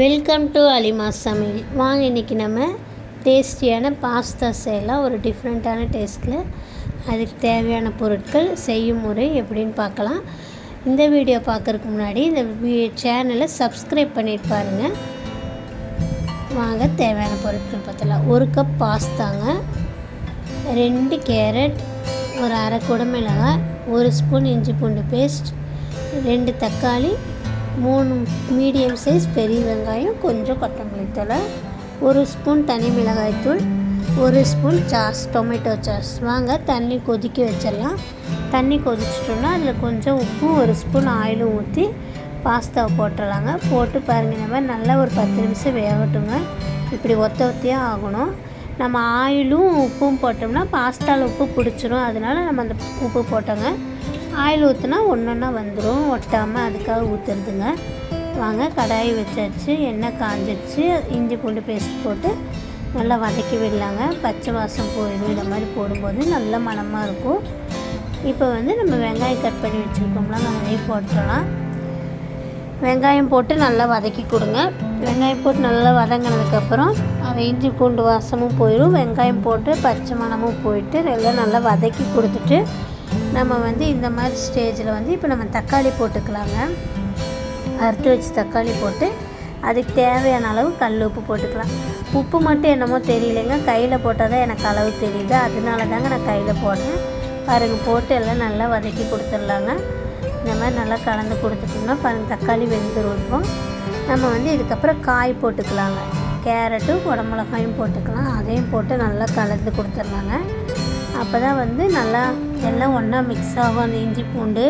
Welcome to Alima சமையல் வாங்க இன்றைக்கி நம்ம டேஸ்டியான பாஸ்தா செய்யலாம். ஒரு டிஃப்ரெண்ட்டான டேஸ்ட்டில் அதுக்கு தேவையான பொருட்கள் செய்யும் முறை எப்படின்னு பார்க்கலாம். இந்த வீடியோ பார்க்குறதுக்கு முன்னாடி இந்த சேனலை சப்ஸ்கிரைப் பண்ணிட்டு பாருங்கள் வாங்க தேவையான பொருட்கள் பார்த்தலாம் ஒரு கப் பாஸ்தாங்க ரெண்டு கேரட் ஒரு அரை குடமிளகாய் ஒரு ஸ்பூன் இஞ்சி பூண்டு பேஸ்ட் ரெண்டு தக்காளி மூணு மீடியம் சைஸ் பெரிய வெங்காயம் கொஞ்சம் கொத்தமல்லி தழை ஒரு ஸ்பூன் தனி மிளகாய்த்தூள் ஒரு ஸ்பூன் சாஸ் டொமேட்டோ சாஸ். வாங்க தண்ணி கொதிக்க வச்சிடலாம். தண்ணி கொதிச்சிட்டோன்னா அதில் கொஞ்சம் உப்பும் ஒரு ஸ்பூன் ஆயிலும் ஊற்றி பாஸ்தாவை போட்டுடலாங்க. போட்டு பாருங்கள் இந்த மாதிரி நல்லா ஒரு பத்து நிமிஷம் வேகட்டுங்க. இப்படி ஒத்த ஒத்தியாக ஆகணும். நம்ம ஆயிலும் உப்பும் போட்டோம்னா பாஸ்தாவில் உப்பு பிடிச்சிரும். அதனால நம்ம அந்த உப்பு போட்டோங்க. ஆயில் ஊற்றினா ஒன்று ஒன்றா வந்துடும் ஒட்டாமல் அதுக்காக ஊற்றுறதுங்க வாங்க கடாய் வச்சாச்சு எண்ணெய் காஞ்சிடுச்சு இஞ்சி பூண்டு பேஸ்ட் போட்டு நல்லா வதக்கி விடலாங்க. பச்சை வாசம் போயிடும் இந்த மாதிரி போடும்போது நல்ல மணமாக இருக்கும். இப்போ வந்து நம்ம வெங்காயம் கட் பண்ணி வச்சுருக்கோம்ல அதையும் போட்டுடலாம். வெங்காயம் போட்டு நல்லா வதக்கி கொடுங்க. வெங்காயம் போட்டு நல்லா வதங்கினதுக்கப்புறம் இஞ்சி பூண்டு வாசமும் போயிடும் வெங்காயம் போட்டு பச்சை மணமும் போயிட்டு எல்லாம் நல்லா வதக்கி கொடுத்துட்டு நம்ம வந்து இந்த மாதிரி ஸ்டேஜில் வந்து இப்போ நம்ம தக்காளி போட்டுக்கலாங்க. அறுத்து வச்சு தக்காளி போட்டு அதுக்கு தேவையான அளவு கல் உப்பு போட்டுக்கலாம். உப்பு மட்டும் என்னமோ தெரியலைங்க. கையில் போட்டால் தான் எனக்கு அளவு தெரியுது. அதனால தாங்க நான் கையில் போடுறேன். பாருங்கள் போட்டு எல்லாம் நல்லா வதக்கி கொடுத்துடலாங்க. இந்த மாதிரி நல்லா கலந்து கொடுத்துட்டோம்னா பாருங்கள் தக்காளி வெந்துடும் இருக்கும் நம்ம வந்து இதுக்கப்புறம் காய் போட்டுக்கலாங்க. கேரட்டும் குடமிளகாயும் போட்டுக்கலாம். அதையும் போட்டு நல்லா கலந்து கொடுத்துர்லாங்க அப்போ தான் வந்து நல்லா எல்லாம் ஒன்றா மிக்ஸ் ஆகும். அந்த இஞ்சி பூண்டு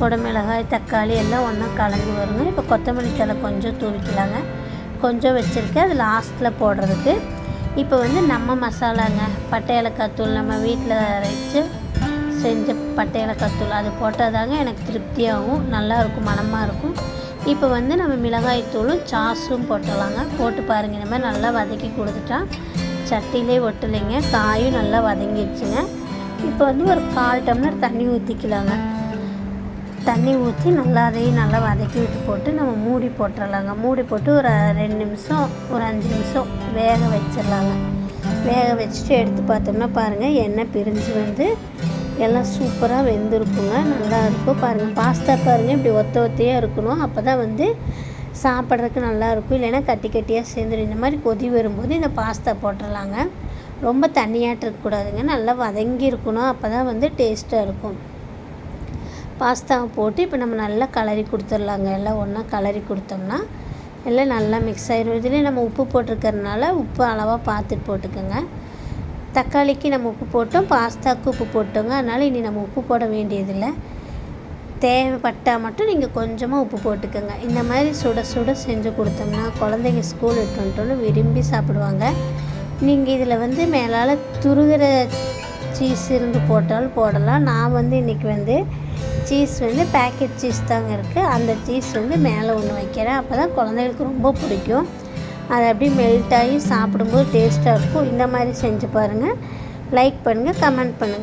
குடமிளகாய் தக்காளி எல்லாம் ஒன்றா கலந்து வருங்க. இப்போ கொத்தமல்லி தலை கொஞ்சம் தூவிக்கலாங்க. கொஞ்சம் வச்சுருக்கேன். அது லாஸ்ட்டில் போடுறதுக்கு. இப்போ வந்து நம்ம மசாலாங்க. பட்டை ஏலக்காய் தூள் நம்ம வீட்டில் அரைச்சி செஞ்ச பட்டை ஏலக்காய் தூள். அது போட்டால் தாங்க எனக்கு திருப்தியாகவும் நல்லாயிருக்கும் மனமாக இருக்கும். இப்போ வந்து நம்ம மிளகாய் தூளும் சாஸும் போட்டுடலாங்க. போட்டு பாருங்கள் இந்த மாதிரி நல்லா வதக்கி கொடுத்துட்டா சட்டியிலே ஒட்டலைங்க. காயும் நல்லா வதங்கிடுச்சுங்க. இப்போ வந்து ஒரு கால் டம்ளர் தண்ணி ஊற்றிக்கலாங்க தண்ணி ஊற்றி நல்லா அதையும் நல்லா வதக்கி விட்டு போட்டு நம்ம மூடி போட்டுடலாங்க மூடி போட்டு ஒரு ரெண்டு நிமிஷம் ஒரு அஞ்சு நிமிஷம் வேக வச்சிடலாங்க. வேக வச்சுட்டு எடுத்து பார்த்தோம்னா பாருங்கள் எண்ணெய் பிரிஞ்சு வந்து எல்லாம் சூப்பராக வெந்திருக்குங்க. நல்லா இருக்கும். பாருங்கள் பாஸ்தா பாருங்கள் இப்படி ஒத்த ஒத்தையாக இருக்கணும். அப்போ தான் வந்து சாப்பிட்றதுக்கு நல்லாயிருக்கும். இல்லைன்னா கட்டி கட்டியாக சேர்ந்துடும் இந்த மாதிரி கொதி வரும்போது இந்த பாஸ்தா போட்டுடலாங்க. ரொம்ப தண்ணியாட்டு இருக்கக்கூடாதுங்க நல்லா வதங்கி இருக்கணும். அப்போ தான் வந்து டேஸ்ட்டாக இருக்கும். பாஸ்தாவை போட்டு இப்போ நம்ம நல்லா கலரி கொடுத்துர்லாங்க எல்லாம் ஒன்றா கலரி கொடுத்தோம்னா எல்லாம் நல்லா மிக்ஸ் ஆகிடும் இதுலேயே நம்ம உப்பு போட்டிருக்கறனால உப்பு அளவாக பார்த்துட்டு போட்டுக்கோங்க. தக்காளிக்கு நம்ம உப்பு போட்டோம். பாஸ்தாவுக்கு உப்பு போட்டோங்க. அதனால் இனி நம்ம உப்பு போட வேண்டியதில்லை. தேவைப்பட்டால் மட்டும் நீங்கள் கொஞ்சமாக உப்பு போட்டுக்கோங்க. இந்த மாதிரி சுட சுட செஞ்சு கொடுத்தோம்னா குழந்தைங்க ஸ்கூல் விட்டு வந்துட்டோன்னு விரும்பி சாப்பிடுவாங்க. நீங்கள் இதில் வந்து மேலால் துருகிற சீஸ் இருந்து போட்டாலும் போடலாம். நான் வந்து இன்றைக்கி வந்து சீஸ் வந்து பேக்கெட் சீஸ் தாங்க இருக்குது அந்த சீஸ் வந்து மேலே ஒன்று வைக்கிறேன். அப்போ தான் குழந்தைகளுக்கு ரொம்ப பிடிக்கும். அது அப்படியே மெல்ட் ஆகி சாப்பிடும்போது டேஸ்ட்டாக இருக்கும். இந்த மாதிரி செஞ்சு பாருங்கள் லைக் பண்ணுங்கள் கமெண்ட் பண்ணுங்கள்